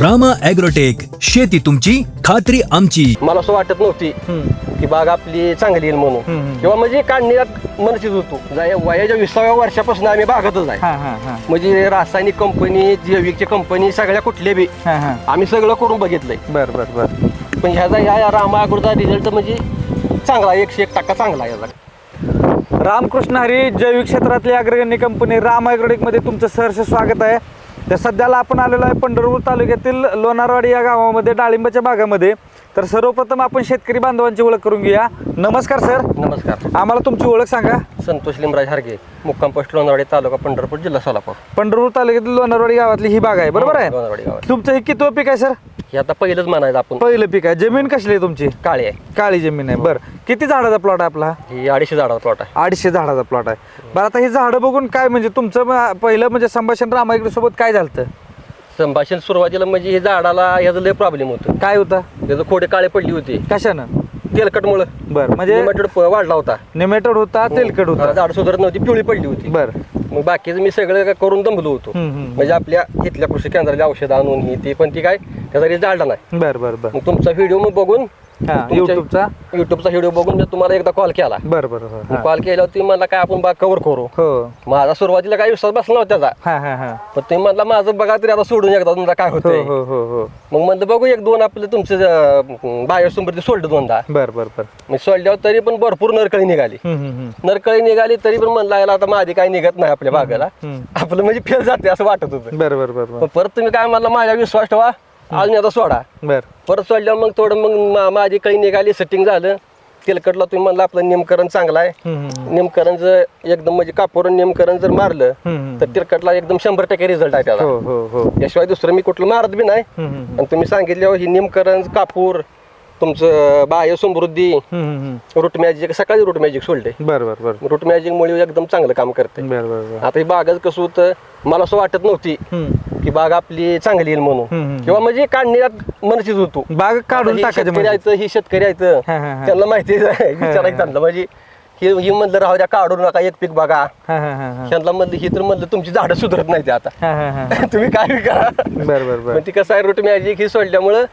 Rama agrotech शेती तुमची खात्री आमची. मला असं वाटत नव्हती की बाग आपली चांगली येईल म्हणून. किंवा म्हणजे काढण्यात मनचित होतो. जाय- वयाच्या विसाव्या वर्षापासून आम्ही बागतच आहे. हा हा हा. म्हणजे रासायनिक कंपनी जैविकची कंपनी सगळ्या कुठल्या बी हा हा. आम्ही सगळं करून बघितलंय. बर बर बर. पण ह्याचा ह्या रामागुरचा रिझल्ट म्हणजे चांगला आहे, एकशे एक टक्का चांगला आहे याचा. रामकृष्ण हरी जैविक क्षेत्रातली अग्रगण्य कंपनी राममध्ये तुमचं सहर्ष स्वागत आहे. तर सध्याला आपण आलेलो आहे पंढरपूर तालुक्यातील लोणारवाडी या गावामध्ये डाळिंबाच्या भागामध्ये तर सर्वप्रथम आपण शेतकरी बांधवांची ओळख करून घेऊया. नमस्कार सर. नमस्कार. आम्हाला तुमची ओळख सांगा. संतोष लिमराज हारगे मुक्काम पोस्ट लोणावळे तालुका पंढरपूर जिल्हा सोलापूर. पंढरपूर तालुक्यातील लोणारवाडी गावातली ही बाग आहे. बरोबर आहे? लोणावळी गावात तुमचं हे कितवं पीक आहे सर? हे आता पहिलंच म्हणायचं आपण. पहिलं पीक आहे. जमीन कसली आहे तुमची? काळे आहे. काळी जमीन आहे. बरं. किती झाडाचा प्लॉट आहे आपला? ही अडीचशे झाडाचा प्लॉट आहे. अडीचशे झाडाचा प्लॉट आहे. बरं आता ही झाडं बघून काय म्हणजे तुमचं म- पहिलं म्हणजे संभाषण रामायगड सोबत काय झालं संभाषण सुरुवातीला म्हणजे हे झाडाला ह्याचं लय प्रॉब्लेम होतं. काय होतं? त्याचं खोडे काळे पडली होती. कशानं? तेलकटमुळं बरं म्हणजे लिमिटेड वाढला होता. निमेटोड होता तेलकट हा, होता झाड सुधारत नव्हती पिवळी पडली होती. बरं. मग बाकीचं मी सगळं काय करून दमलो होतो. हम्म, हम्म. म्हणजे आपल्या इथल्या कृषी केंद्राला औषधं आणून ही ती पण ती काय त्याचा रिझल्ट आला नाही बरं बरं बरं. मग तुमचा व्हिडिओ मग बघून हा तुमच्या- युट्यूबचा युट्यूबचा व्हिडिओ बघून मी तुम्हाला एकदा कॉल केला. बरं बरं बरं हा. कॉल केल्यावर तुम्ही मला काय आपण बाग कव्हर करू? हो. माझा सुरुवातीला काही विश्वास बसला नव्हता त्याचा. हा हा हा. पण तुम्ही म्हणला माझं बघा तरी आता सोडून एकदा तुमचा काय हो होतंय. हो हो हो मग म्हणलं बघू एक दोन आपलं तुमचं बायोसमृद्धी सोडलं दोनदा. बरं बरं बरं. मग सोडल्यावर तरी पण भरपूर नरकळी निघाली. हम्म, हम्म, हम्म. नरकळी निघाली तरी पण म्हणलं याला आता माझी काही निघत नाही आपल्या बागाला. हम्म. आपलं म्हणजे फेल जाते असं वाटत होतं. बरं बरं बरं पण बरं परत तुम्ही काय म्हणला माझ्या विश्वास ठेवा. अजून आता सोडा. बरं. परत सोडल्यावर मग थोडं मग माझी कळी निघाली सेटिंग झालं. तेलकटला तुम्ही म्हणला आपलं नेमकरण चांगलं आहे नेमकरण जर एकदम म्हणजे कापूरून नेमकरण जर मारलं. तर तेलकटला एकदम शंभर टक्के रिझल्ट आहे त्याला. हो हो हो. याशिवाय दुसरं मी कुठलं मारत बी नाही. आणि तुम्ही सांगितल्यावर ही नेमकरण कापूर तुमचं बाह्य समृद्धी. रूट मॅजिक सकाळी रूट मॅजिक सोडले बरं बरं बरं. रूट मॅजिक मुळे एकदम चांगलं काम करते. बरं बरं बरं. आता ही बागच कसं होतं मला असं वाटत नव्हती की बाग आपली चांगली येईल म्हणून. किंवा म्हणजे काढण्यात मनचित होतो. बाग काढून टाकायचं शेतकरी आहेत ही शेतकरी हा. त्यांना माहिती विचारायचं त्यांना. म्हणजे हे ही म्हणलं राहू द्या काढू नका एक पीक बघा. त्यांना म्हणलं ही तर म्हणलं तुमची झाडं सुधारत नाही ते आता तुम्ही काय करा बरं बरं बरं. पण ती कसं आहे रूट मॅजिक ही सोडल्यामुळं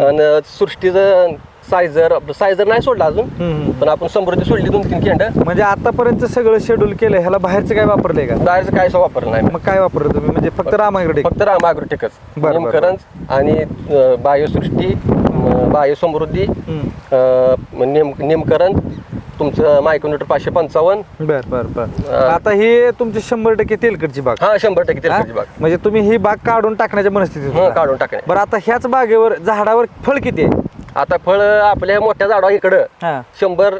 आणि सृष्टीचं सायझर सायझर नाही सोडलं अजून. पण आपण समृद्धी सोडली दोन तीन केंड म्हणजे आतापर्यंत सगळं शेड्यूल केलंय ह्याला बाहेरचं काय वापरलंय का? बाहेरचं काय वापरलं नाही. मग काय वापरलं तुम्ही? म्हणजे फक्त रामायगडे फक्त राम अॅग्रोटेकच बरं, बरं. नेमकरण आणि बायोसृष्टी बायोसमृद्धी नेमकरण तुमचं मायक्रोमीटर पाचशे पंचावन्न. बर बर बर. अं, आता ही तुमची शंभर टक्के तेलकटची बाग. हा शंभर टक्के हा? तेलकटची बाग. म्हणजे तुम्ही ही बाग काढून टाकण्याच्या मनस्थितीत हं, होता. काढून टाकणे बरं आता ह्याच बागेवर झाडावर फळ किती आहे? आता फळ आपल्या मोठ्या झाडा इकडं हा. शंभर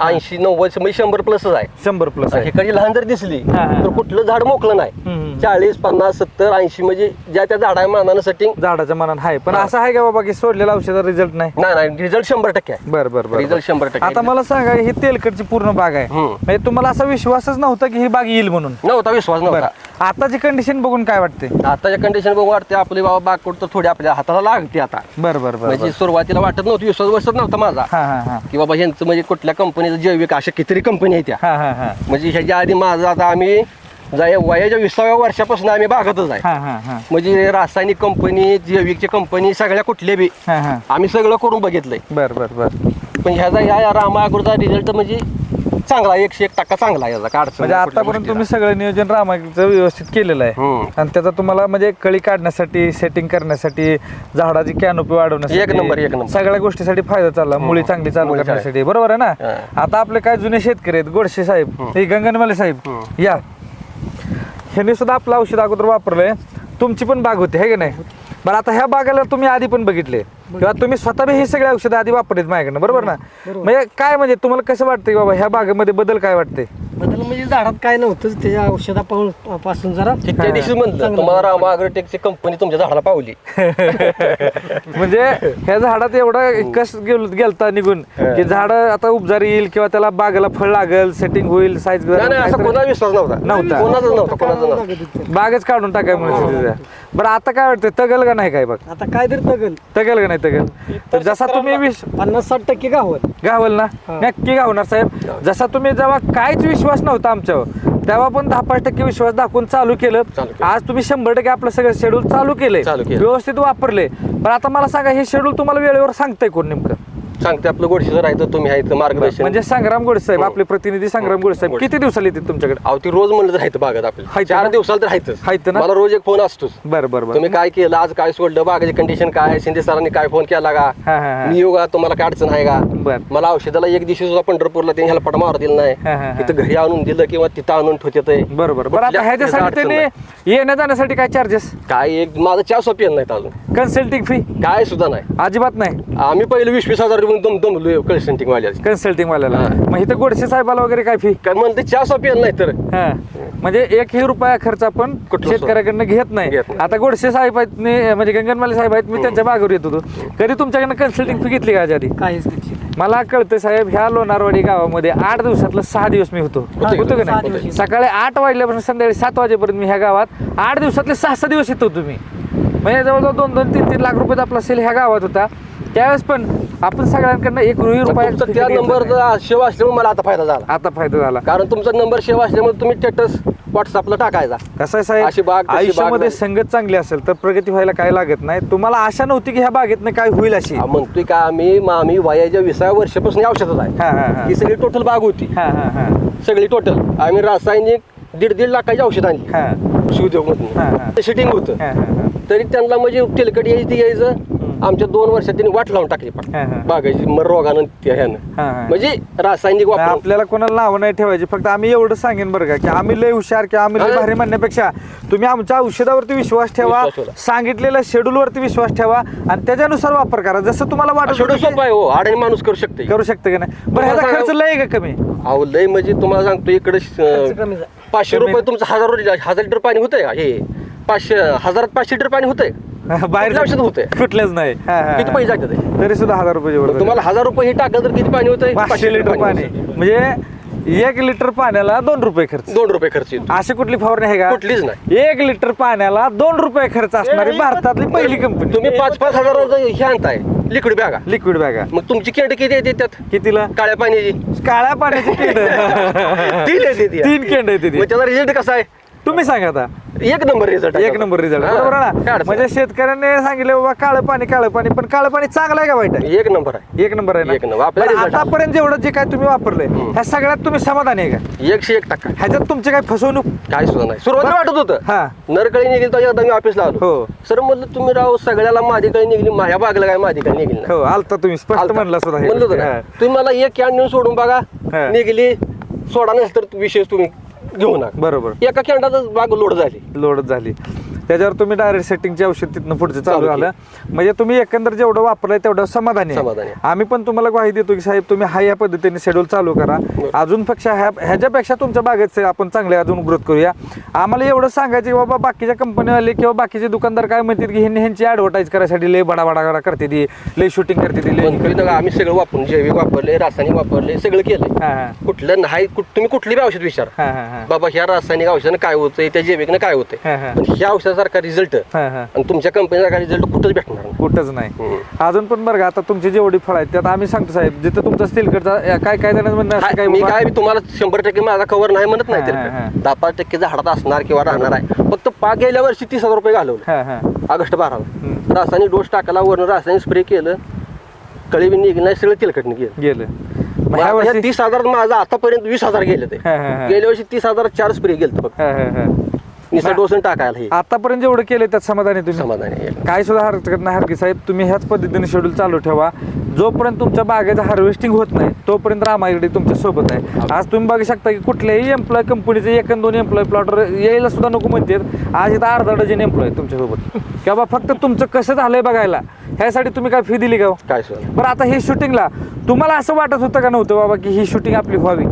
ऐंशी नव्वद म्हणजे शंभर प्लसच आहे. शंभर प्लस आहे. इकडची लहान जर दिसली हा, हा. तर कुठलं झाड मोकलं नाही. हम्म. चाळीस पन्नास सत्तर ऐंशी म्हणजे ज्या त्या झाडा मानानं सेटिंग झाडाच्या मनात आहे. पण. असं आहे का बाबा की सोडलेल्या औषधाचा रिझल्ट नाही? नाही नाही रिझल्ट शंभर टक्के आहे. बर बर बर रिझल्ट शंभर टक्के आता मला सांगा ही तेलकटची पूर्ण बाग आहे. हम्म. म्हणजे तुम्हाला असा विश्वासच नव्हता की ही बाग येईल म्हणून? नव्हता विश्वास बरं. नव्हता आताची कंडिशन बघून काय वाटते आताच्या कंडिशन बघून वाटते आपली बाबा बाग कुठं थोडी आपल्या हाताला लागते आता. बर बर बर म्हणजे सुरुवातीला वाटत नव्हती विश्वास बसत नव्हता माझा. हा हा हा. की बाबा ह्यांचं म्हणजे कुठल्या कंपनीचं जैविक अशा कितीतरी कंपनी आहेत त्या. हा हा हा. म्हणजे ह्याच्या आधी माझं आता आम्ही वयाच्या विसाव्या वर्षापासून आम्ही बागतच आहे. हा हा हा. म्हणजे रासायनिक कंपनी जैविकची कंपनी सगळ्या कुठल्या बी हा हा. आम्ही सगळं करून बघितलंय. बर बर बर. पण ह्याचा ह्या रामागुरचा रिझल्ट म्हणजे चांगला आहे, एकशे एक टक्का चांगला आहे याचा काढ म्हणजे आतापर्यंत तुम्ही सगळं नियोजन रामायणचं व्यवस्थित केलेलं आहे. हम्म. आणि त्याचा तुम्हाला म्हणजे कळी काढण्यासाठी सेटिंग करण्यासाठी झाडाची कॅनोपी वाढवण्यासाठी एक नंबर, एक नंबर. सगळ्या गोष्टीसाठी फायदा चालला मुळी चांगली चालू मुळी करण्यासाठी. बरोबर आहे ना? हा. आता आपले काय जुने शेतकरी आहेत गोडशे साहेब हे गंगनमाले साहेब या. ह्यांनी सुद्धा आपलं औषध अगोदर वापरलंय. तुमची पण बाग होती है की नाही? बरं आता ह्या बागाला तुम्ही आधी पण बघितले. किंवा तुम्ही स्वतः बी हे सगळे औषधं आधी वापरलेत माझ्याकडनं बरोबर ना? म्हणजे काय म्हणजे तुम्हाला कसं वाटतं की बाबा ह्या बागेमध्ये बदल काय वाटते बदल म्हणजे झाडात काय नव्हतंच त्याच्या औषधा पासून जरा त्या दिवशी म्हणलं तुम्हाला रामा अग्रोटेकची कंपनी तुमच्या झाडाला पावली. म्हणजे ह्या झाडात एवढा कस गेल गेलता निघून की झाड आता उपजारी येईल किंवा त्याला बागेला फळ लागेल सेटिंग होईल साईज विश्वास नव्हता. नव्हता. नव्हता कोणाचा नव्हता. बागच काढून टाकाय म्हणजे बरं आता काय वाटतं तगल का नाही काय बघ? आता काय तरी बघल तगल का नाही तगल? तर जसा तुम्ही पन्नास साठ टक्के गावत गावल ना. नक्की गावणार साहेब. जसा तुम्ही जेव्हा काहीच विश्वास नव्हता आमच्यावर. तेव्हा पण दहा पाच टक्के विश्वास दाखवून चालू केलं. आज तुम्ही शंभर टक्के आपलं सगळं शेड्यूल चालू केलंय. चालू केलं. व्यवस्थित वापरले पण आता मला सांगा हे शेड्यूल तुम्हाला वेळेवर सांगताय कोण नेमकं? सांगते आपलं गोडशी जर आहे तर तुम्ही आहे मार्गदर्शन. म्हणजे संग्राम गोडे साहेब हो. आपले प्रतिनिधी संग्राम गोडे साहेब. गोडसे. किती दिवसाला येतील तुमच्याकडे? अहो ती रोज म्हणलं तर राहतं बागेत हायतं आपल्याला चार ना? दिवसाला तर राहतच हायतं ना? मला रोज एक फोन असतोच. बरं बरं बरं. तुम्ही काय केलं आज काय सोडलं बागाची कंडिशन काय आहे? शिंदे सरांनी काय फोन केला का? हा, हा, हा. मी येऊ का? तुम्हाला काय अडचण आहे का? बर. मला औषधाला एक दिवशी सुद्धा पंढरपूरला त्यांनी ह्याला पट मार दिला हा, हा, नाही हा. तिथं घरी आणून दिलं किंवा तिथं आणून ठेवते बरोबर बरं. आता कुठल्या- ह्याच्यासाठी त्यांनी येण्या जाण्यासाठी काय चार्जेस काय एक माझं चहा सोपी येत नाहीत अजून. कन्सल्टिंग फी काय सुद्धा नाही. अजिबात नाही. आम्ही पहिले वीस वीस हजार रुपये दम दमलो कन्सल्टिंग वाल्याची. कन्सल्टिंग वाल्याला. हा. मग इथं गोडसे साहेबाला वगैरे काय फी काय म्हणते चहा सोपी येत नाही तर. हा. म्हणजे एकही रुपया खर्च आपण कुठलं शेतकऱ्याकडनं घेत नाही. घेत नाही. आता गोडसे साहेब आहेत मी- म्हणजे गंगनमाले साहेब आहेत मी त्यांच्या मागवर येत होतो. कधी तुमच्याकडनं कन्सल्टिंग फी घेतली का याच्या आधी? काहीच घेतली. नाही. मला कळतं साहेब ह्या लोणारवाडी गावामध्ये आठ दिवसातलं सहा दिवस मी होतो. होते. होतो का सहा नाही? दिवस. सकाळी आठ वाजल्यापासून संध्याकाळी सात वाजेपर्यंत मी ह्या गावात आठ दिवसातले सहा सहा दिवस येतो तुम्ही म्हणजे जवळजवळ दोन दोन तीन तीन लाख रुपये आपला सेल ह्या गावात होता. त्यावेळेस पण आपण सगळ्यांकडनं एक रुई रुपया तुमचा त्या नंबर शेव असल्यामुळे मला आता फायदा झाला. आता फायदा झाला. कारण तुमचा नंबर शेव असल्यामुळे तुम्ही स्टेटस व्हॉट्सअपला टाकायचा. कसं आहे अशी साहेब बाग, तशी बाग आयुष्यामध्ये नाही. संगत चांगली असेल तर प्रगती व्हायला काय लागत नाही. तुम्हाला आशा नव्हती की ह्या बागेतनं काय होईल अशी. हा, म्हणतोय का आम्ही मग आम्ही वयाच्या विसाव्या वर्षापासून या औषधात आहे. हा हा हा. ही सगळी टोटल बाग होती. हा हा हा. सगळी टोटल आम्ही रासायनिक दीड दीड लाखाची औषध आणली. हा. शिवदेव हा, हा. मधून शिटिंग होतं. हा, हा, हा. तरी त्यांना म्हणजे तेलकट यायचं ते यायचं. आमच्या दोन वर्षात त्यांनी वाट लावून टाकली पण हा, हा. बागायची मग रोगानं त्या ह्यानं हा, हा. म्हणजे रासायनिक वापर आपल्याला कोणाला नावं नाही ठेवायची फक्त आम्ही एवढं सांगेन बरं का की आम्ही लय हुशार की आम्ही लय हा. भारी म्हणण्यापेक्षा तुम्ही आमच्या औषधावरती विश्वास ठेवा विश्वास ठेवा. सांगितलेल्या शेड्यूल वरती विश्वास ठेवा आणि त्याच्यानुसार वापर करा जसं तुम्हाला वाटत शेवटी सोपं आहे हो आडाणी माणूस करू शकते करू शकतं की नाही बरं ह्याचा खर्च लय आहे का कमी अहो लय म्हणजे तुम्हाला सांगतो इकडे खर्च कमी झाला. पाचशे रुपये तुमचं हजार हजार लिटर पाणी होतंय का हे पाचशे हजारात पाचशे लिटर पाणी होतंय बाहेर औषध होतंय? कुठलेच नाही. हा, हा, किती हा. पैसे जातात हे? तरी सुद्धा हजार रुपये तुम्हाला हजार रुपये हे टाकलं तर किती पाणी होतंय? पाचशे लिटर पाणी. म्हणजे एक लिटर पाण्याला दोन रुपये खर्च. दोन रुपये खर्च येतो. अशी कुठली फवारणी आहे का? कुठलीच नाही. एक लिटर पाण्याला दोन रुपये खर्च असणारी भारतातली पहिली कंपनी तुम्ही पाच पाच हजाराचं हे आणताय लिक्विड बॅगा लिक्विड बॅगा मग तुमची केंड किती येते त्यात? कितीला? काळ्या पाण्याची. काळ्या पाण्याची केंड तीन येते ती. तीन केंड येते ती. मग त्याचा रिझल्ट कसा आहे? तुम्ही सांगा आता. एक नंबर रिझल्ट एक नंबर रिझल्ट बरोबर आहे ना म्हणजे शेतकऱ्यांनी सांगितले बाबा काळं पाणी काळं पाणी पण काळं पाणी चांगलं आहे का वाईट आहे एक नंबर आहे एक नंबर आहे एक ना. आपला result. आतापर्यंत जेवढं जे काय तुम्ही वापरलंय. ह्या सगळ्यात तुम्ही समाधानी आहे का एकशे एक टक्का ह्याच्यात तुमची काय फसवणूक काय सुद्धा नाही सुरुवातीला बरं. वाटत होतं हा. नरकळी निघेल तर एकदा मी ऑफिसला आलो हो. सर म्हणलं तुम्ही राव सगळ्याला माझी कळी निघली माझ्या बागला काय माझी कळी निघली नाही. हो आलता तुम्ही स्पष्ट आलता. म्हणला सुद्धा हे म्हणलं होतं गोष्टी. हा. तुम्ही मला एक कॅन नेऊन सोडून बघा हा. निघली सोडा नसेल तर विशेष तुम्ही घेऊ नका. बरोबर. एका कॅन्डातच बाग लोड झाली. लोड झाली. त्याच्यावर तुम्ही डायरेक्ट सेटिंगचे औषध तिथनं पुढचं चालू झालं. म्हणजे तुम्ही एकंदर जेवढं वापरलंय तेवढं समाधानी आहे. समाधानी आहे. आम्ही पण तुम्हाला ग्वाही देतो की साहेब तुम्ही हा या पद्धतीने शेड्यूल चालू करा. अजून पेक्षा ह्या ह्याच्यापेक्षा तुमच्या बागेत आपण चांगले अजून ग्रोथ करूया. आम्हाला एवढं सांगायचं की बाबा बाकीच्या कंपनीवाले किंवा बाकीचे दुकानदार काय म्हणतात की ह्यांनी ह्यांची ऍडव्हर्टाईज करायसाठी लय बडा बडा बडा करते ती. लय शूटिंग करते ती लय पण तुम्ही नका, आम्ही सगळं वापरून जैविक वापरले रासायनिक वापरले सगळं हा हा. कुठलं नाही कुठ- तुम्ही कुठली बी औषध विचार. हा हा हा. बाबा ह्या रासायनिक औषधानं काय होतंय त्या जैविकनं काय होतंय. हा, हा. पण ह्या औषधासारखा रिझल्ट हा हा. आणि तुमच्या कंपनीसारखा रिझल्ट कुठंच भेटणार नाही. कुठंच नाही. हम्म. अजून पण बरं का आता तुमची जेवढी फळ आहेत त्यात आम्ही सांगतो साहेब जिथं तुमचा स्टीलकडचा काय काय जणांचं म्हणणं असतं हाय, काय मी बाबा- काय बी तुम्हाला शंभर टक्के माझा कव्हर नाही म्हणत नाही हा, हा, हा. तरी दहा पाच टक्के झाडात असणार किंवा राहणार आहे. फक्त पाक गेल्या वर्षी तीस हजार रुपये घालवले. हा हा. ऑगस्ट बाराला. हम्म. रासायनिक डोस टाकला वरून रासायनिक स्प्रे केलं कळी बी निघली नाही सगळं तेलकट गेलं. गेलं. मग मग ह्या आता वर्षी तीस हजार माझं आतापर्यंत वीस हजार गेले ते. हा, हा, हा. गेल्या वर्षी तीस हजार चार स्प्रे गेलं फक्त. हा, हा, हा. निसा डोसन टाकायला हे. आतापर्यंत जेवढं केलं त्यात समाधानी तुम्ही? समाधान आहे. काय सुद्धा हरकत नाही हरकी साहेब तुम्ही ह्याच पद्धतीने शेड्यूल चालू ठेवा. जोपर्यंत तुमच्या बागेचं हार्वेस्टिंग होत नाही तोपर्यंत रामायगडी तुमच्यासोबत आहे. आज तुम्ही बघू शकता की कुठल्याही एम्प्लॉय कंपनीचे एक आणि दोन एम्प्लॉय प्लॉटर यायला सुद्धा नको म्हणतात. आज इथं अर्धा डझन एम्प्लॉय तुमच्यासोबत किंवा फक्त तुमचं कसं झालंय बघायला? ह्यासाठी तुम्ही काय फी दिली का हो? काय सुद्धा. बरं आता ही शूटिंगला तुम्हाला असं वाटत होतं का नव्हतं बाबा की ही शूटिंग आपली व्हावी?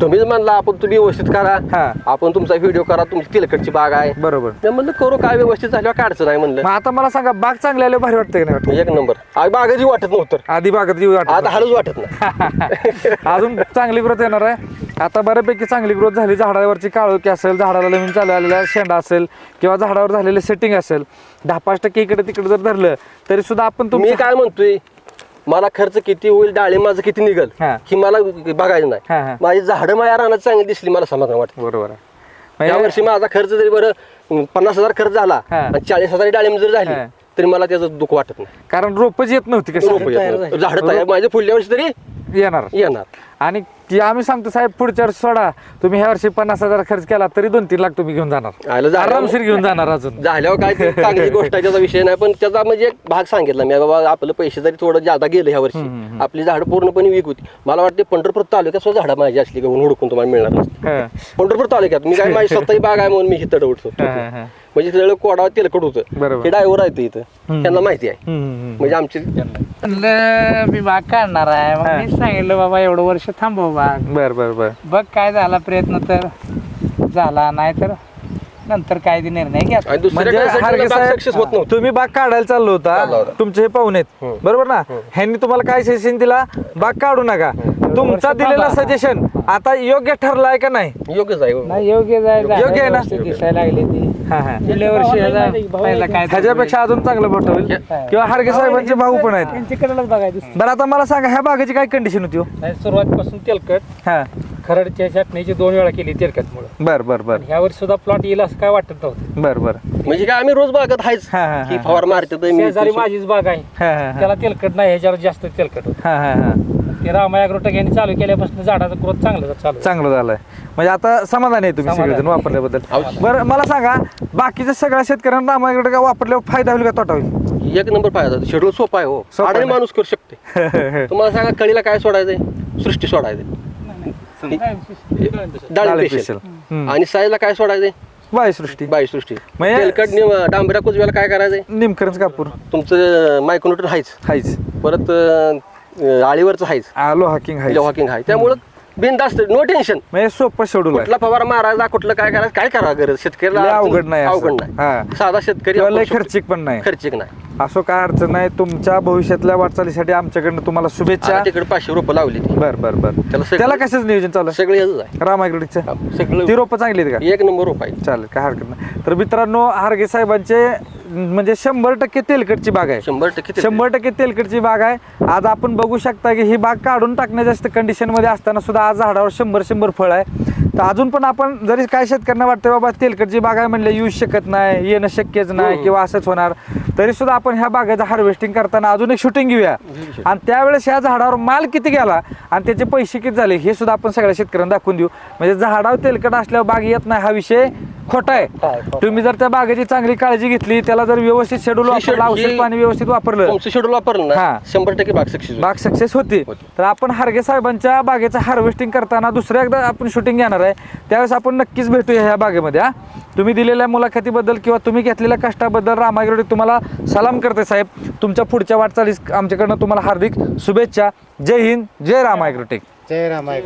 तुम्हीच म्हणला आपण तुम्ही व्यवस्थित करा. हा. आपण तुमचा व्हिडिओ करा तुमची तेलकटची बाग आहे. बरोबर. मी म्हणलं करू काय? व्यवस्थित झाल्यावर अडचण आहे म्हणलं. मग आता मला सांगा बाग चांगली आली भारी वाटतं का नाही वाटत? एक नंबर. आज बागाची वाटत नव्हतं. आधी बागात येऊ वाटत आता हळूच वाटत नाही. अजून चांगली ग्रोथ येणार आहे. आता बऱ्यापैकी चांगली ग्रोथ झाली. झाडावरची काळोखी असेल झाडाला नवीन चालू आलेला शेंडा असेल किंवा झाडावर झालेले सेटिंग असेल. दहा पाच टक्के इकडे तिकडे जर धरलं तरी सुद्धा आपण मी तुम्ही काय म्हणतोय? मला खर्च किती होईल डाळिंब माझं किती निघल हा. ही मला बघायचं हा, हा. नाही माझी झाडं माझ्या रानात चांगली दिसली मला समाधान वाटतं बरोबर आहे या म्हणजे- वर्षी माझा खर्च जरी बरं अं, पन्नास हजार खर्च झाला हा. आणि चाळीस हजार डाळिंब जर झाली हा. तरी मला त्याचं दुःख वाटत नाही कारण रोपच येत नव्हती कशी येत नाही. झाडं तयार माझ्या पुढल्या वर्षी तरी येणार येणार आणि ती आम्ही सांगतो साहेब पुढच्या वर्षी सोडा. तुम्ही ह्या वर्षी पन्नास हजार खर्च केला तरी दोन तीन लाख तुम्ही घेऊन जाणार. झालं. आरामशीर घेऊन जाणार अजून. झाल्यावर काय ते चांगली गोष्ट आहे त्याचा विषय नाही पण त्याचा म्हणजे एक भाग सांगितला मी. बाबा आपलं पैसे जरी थोडं जादा गेलं ह्या वर्षी आपली झाडं पूर्णपणे वीक होती. मला वाटते पंढरपूर तालुक्यात सुद्धा झाडं माझी असली का हुडकून तुम्हाला मिळणार नसते हा, पंढरपूर तालुक्यात. मी काय माझी स्वतःही बाग आहे म्हणून मी ही तड उठतो हा, हा, हा. म्हणजे सगळं कोडावा तेलकट होतं. बरोबर. हे डायव्हर आहे ते इथं त्यांना माहिती आहे. म्हणजे आमची म्हणलं मी बाग काढणार आहे. मग. मी सांगितलं बाबा एवढं वर्ष थांबव बाग. बर बर बर. बघ काय झाला प्रयत्न तर. झाला नाही तर नंतर काय ते निर्णय घ्या. आणि दुसऱ्या म्हणजे ला बाग होत नव्हतं? तुम्ही बाग काढायला चाललो चालला होता. होता. तुमचे हे पाहुणे आहेत. बरोबर ना? ह्यांनी तुम्हाला काय सजेशन दिला? बाग काढू नका. तुमचा दिलेला सजेशन आता योग्य ठरलाय का नाही? योग्यच आहे. हो. नाही योग्य जाय योग्य आहे ना? दिसायला लागली ती. हा हा. गेल्या वर्षी ह्याचा पहिला काय ह्याच्यापेक्षा अजून चांगलं मोठं होईल किंवा हार्गे साहेबांचे भाऊ पण आहेत. बघायचं बरं आता मला सांगा ह्या बागेची काय कंडिशन होती हो? सुरुवातीपासून तेलकट. हा. खरडच्या चटणीची दोन वेळा केली तेलकटमुळे. बर बर बर. ह्या वर्षी सुद्धा प्लॉट येईल असं काय वाटत नव्हतं. बर बर. म्हणजे काय आम्ही रोज बागत आहेच. हा, हा, की हा. फवार मारते तर मी शेजारी माझीच बाग आहे. हा हा हा. त्याला तेलकट नाही ह्याच्यावर जास्त तेलकट होतं. हा हा हा. ते रामा ॲग्रोटेक यांनी चालू केल्यापासून झाडाचा ग्रोथ चांगला चालू आहे. चांगलं झालंय. म्हणजे आता समाधान आहे तुम्ही समाधान. सगळेजण वापरल्याबद्दल. बरं मला सांगा बाकीच्या सगळ्या शेतकऱ्यांना रामायगड का वापरल्यावर फायदा होईल का तोटा होईल? एक नंबर फायदा शेड्यूल सोपा आहे हो. सोपा. माणूस करू शकते. तुम्हाला सांगा कळीला काय सोडायचंय? सृष्टी सोडायचंय. डाळी. हम्म. आणि साईजला काय सोडायचंय? वायुसृष्टी बाई सृष्टी म्हणजे- तेलकट निम- डांबऱ्या कुजव्याला काय करायचंय? निमकरंज कापूर. तुमचं मायक्रोन्यूटन हायच. हायच. परत अं, आळीवरचं हायच. आलो हाकिंग हाय हॉकिंग हाय. त्यामुळं बिनधास्त नो टेन्शन म्हणजे सोपं शेड्यूल आहे. कुठला फवारा मारायचा कुठलं काय करायचं काय करा गरज? लय शेतकऱ्याला अवघड नाही असं. अवघड हा. नाही साधा शेतकरी किंवा लय आपण. खर्चिक पण नाही. खर्चिक नाही. असं काय अडचण नाही. तुमच्या भविष्यातल्या वाटचालीसाठी आमच्याकडनं तुम्हाला शुभेच्छा. आता तिकडे पाचशे रोपं लावली ती. बर बर बर. त्याला सगळं- त्याला कशाच नियोजन चालू आहे? सगळे ह्याचंच आहे. रामायगडीचं हा, सगळं ती रोपं चांगली आहेत का? एक नंबर रोप आहे. चालेल काय हरकत नाही. तर मित्रांनो हार्गे साहेबांचे म्हणजे शंभर टक्के तेलकटची बाग आहे. शंभर टक्के ते- शंभर टक्के तेलकटची बाग आहे. आज आपण बघू शकता की ही बाग काढून टाकण्याच्या कंडिशनमध्ये असताना सुद्धा आज झाडावर शंभर शंभर फळ आहे. तर अजून पण आपण जरी काय शेतकऱ्यांना वाटतं बाबा तेलकटची बाग आहे म्हणलं येऊ शकत नाही येणं शक्यच नाही किंवा असंच होणार. तरी सुद्धा आपण ह्या बागेचं हार्वेस्टिंग करताना अजून एक शूटिंग घेऊया. आणि त्यावेळेस ह्या झाडावर माल किती गेला आणि त्याचे पैसे किती झाले हे सुद्धा आपण सगळ्या शेतकऱ्यांना दाखवून देऊ. म्हणजे झाडावर तेलकट असल्यावर बाग येत नाही हा विषय खोटा आहे. तुम्ही जर त्या बागेची चांगली काळजी घेतली त्याला जर व्यवस्थित शेड्यूल वापरलं औषध पाणी व्यवस्थित वापरलं. शेड्यूल वापरलं हा. शंभर टक्के बाग सक्सेस बाग सक्सेस होती. होती. तर आपण हार्गे साहेबांच्या बागेचं हार्वेस्टिंग करताना दुसऱ्या एकदा आपण शूटिंग घेणार आहे. त्यावेळेस आपण नक्कीच भेटूया ह्या बागेमध्ये हा. तुम्ही दिलेल्या मुलाखतीबद्दल किंवा तुम्ही घेतलेल्या कष्टाबद्दल रामागिरी तुम्हाला सलाम करते साहेब. तुमच्या पुढच्या वाटचालीस आमच्याकडनं तुम्हाला हार्दिक शुभेच्छा. जय हिंद जय राम रामायग्रोटेक जय रामाय